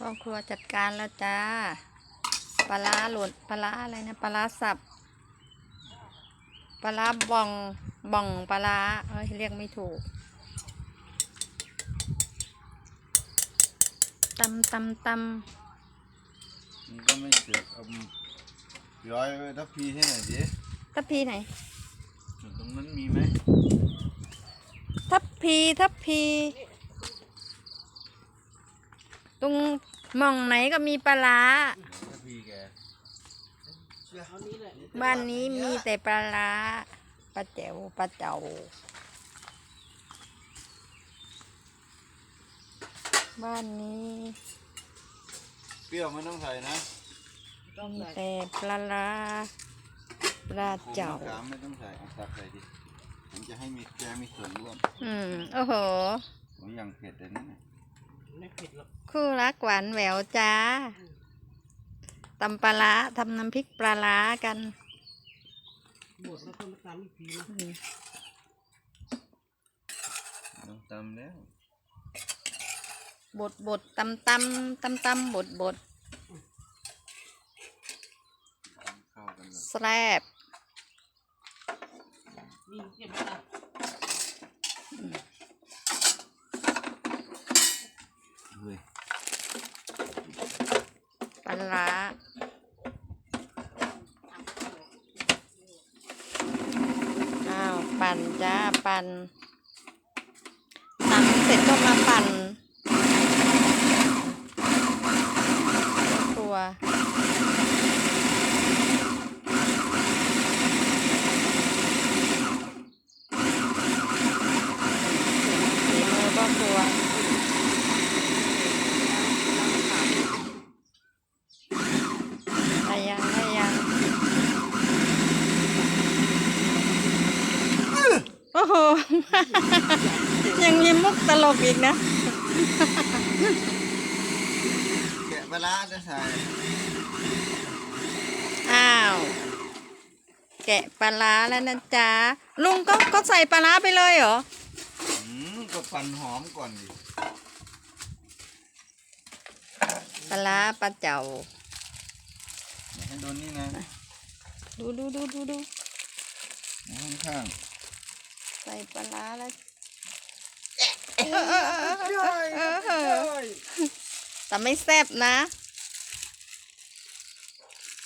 พ่อครัวจัดการแล้วจ้า ปลาร้าหล่นปลาร้าอะไรนะ ปลาร้าสับ ปลาร้าบองบ่องปลาร้าเอ้ยเรียกไม่ถูกตำตำตมันก็ไม่เสือกเอาร้อยไว้ทัพพีให้หน่อยดิำทัพพีไหนตรงนั้นมีไหมทัพพีทัพพี ตรงหมองไหนก็มีปลาร้าทัพพีแกบ้านนี้มีแต่ปลาร้าปลาแจ๋วปลาเจ๋าบ้านนี้เปรี้ยวไม่ต้องใส่นะมีแต่ปลาร้าปลาเจ๋าขมะขามไม่ต้องใส่เอาตักใส่ดิผมจะให้มีแกมีส่วนร่วมอืมโอ้โห ผมอย่างเผ็ดเลยนะ เนี่ยคู่รักหวานแหววจ้าตำปลาร้าทำน้ำพริกปลาร้ากันบดแล้วก็มาตามอีกทีนะอืมต้องตำแล้วบดบดตำตำตำตำบดบดเข้ากันเลยแซ่บนี่เก็บไว้ละ เฮ้ย ปลา ร้า อ้าว ปั่นจ้า ปั่นตำเสร็จก็มาปั่นครัวฝีมือพ่อครัว ได้ ยังได้ยังโอ้โห ยังมีมุกตลกอีกนะแกะปลาร้าจะใส่อ้าว แกะปลาร้าแล้วนะจ๊ะ ลุงก็ก็ใส่ปลาร้าไปเลยเหรออืมก็ปั่นหอมก่อนดิปลาร้าปลาเจ้าอย่า ให้โดนนี่นะดูดูดูดูดูข้างใส่ปลาร้าแล้วๆแต่ไม่แซ่บนะ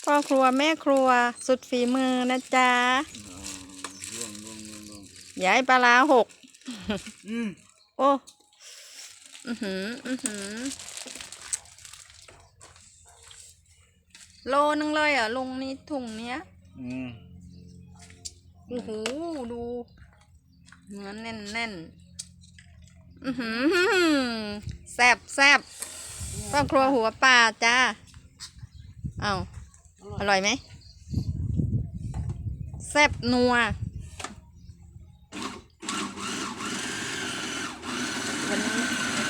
พ่อครัวแม่ครัวสุดฝีมือนะจ๊ะร่วงร่วงร่วงร่วงอย่าให้ปลาร้าหกอืมโอ้ อือหือ อือหือ โลนึงเลยเหรอะลุงนี่ถุงเนี้ยอืมโอ้โหดูเนื้อแน่นแน่นๆอือหือแซบแซบพ่อครัวหัวป่าจ้าเอาอร่อยไหมแซบนัว วันนี้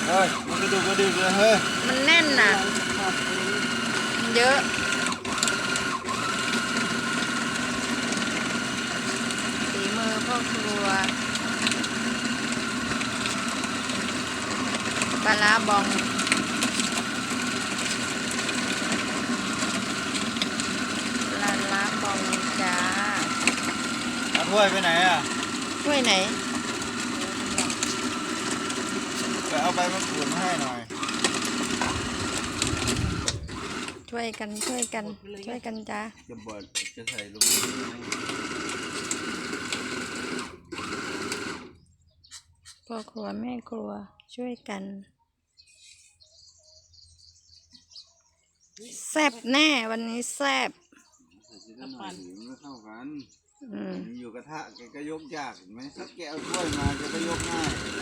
เฮ้ยมันกระดูกกระดิกเลยเฮ้ย มันแน่นน่ะ มันเยอะ ฝีมือพ่อครัวปลาร้าบองปลาร้าบองจ้าเอาถ้วยไปไหนอะช่วยไหน ไปเอาใบมะกรูดมาให้หน่อย ช่วยกันช่วยกันช่วยกันจ้าจะบดจะใส่ลงไปไหม พ่อครัวแม่ครัวช่วยกัน แซบแน่วันนี้แซบใส่ทีละหน่อยถึงไม่เข้ากันอืมมันอยู่กระทะแกก็ยกยากเห็นไหมถ้าแกเอาถ้วยมาแกก็ยกง่ายเห็นไหม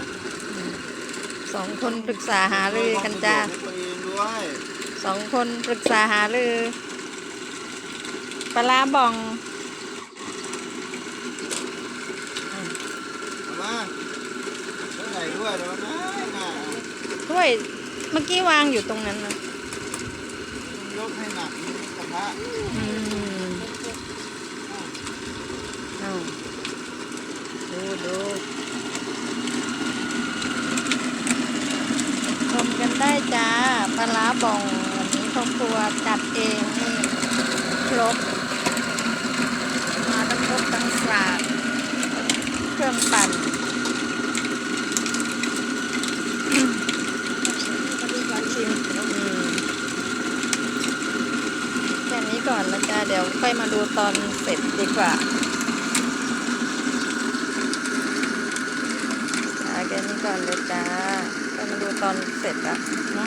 สองคนปรึกษาหารือกันจ้า ให้ตัวเองด้วยสองคนปรึกษาหารือปลาร้าบอง เอามาแล้วใส่ด้วยเดี๋ยวนะน่ะถ้วยเมื่อกี้วางอยู่ตรงนั้นนะยกให้หนักนี่กระทะอืมเอาดูดูชมกันได้จ้าปลาร้าบองวันนี้ครอบครัวจัดเองนี่ครบ มาทั้งครบทั้งสาดเครื่องปั่น มาดูกัน ชิมอืมแค่นี้ก่อนนะจ๊ะ เดี๋ยวค่อยมาดู ตอนเสร็จดีกว่าอาแค่นี้ก่อนเลยจ้าค่อยมาดูตอนเสร็จอะอื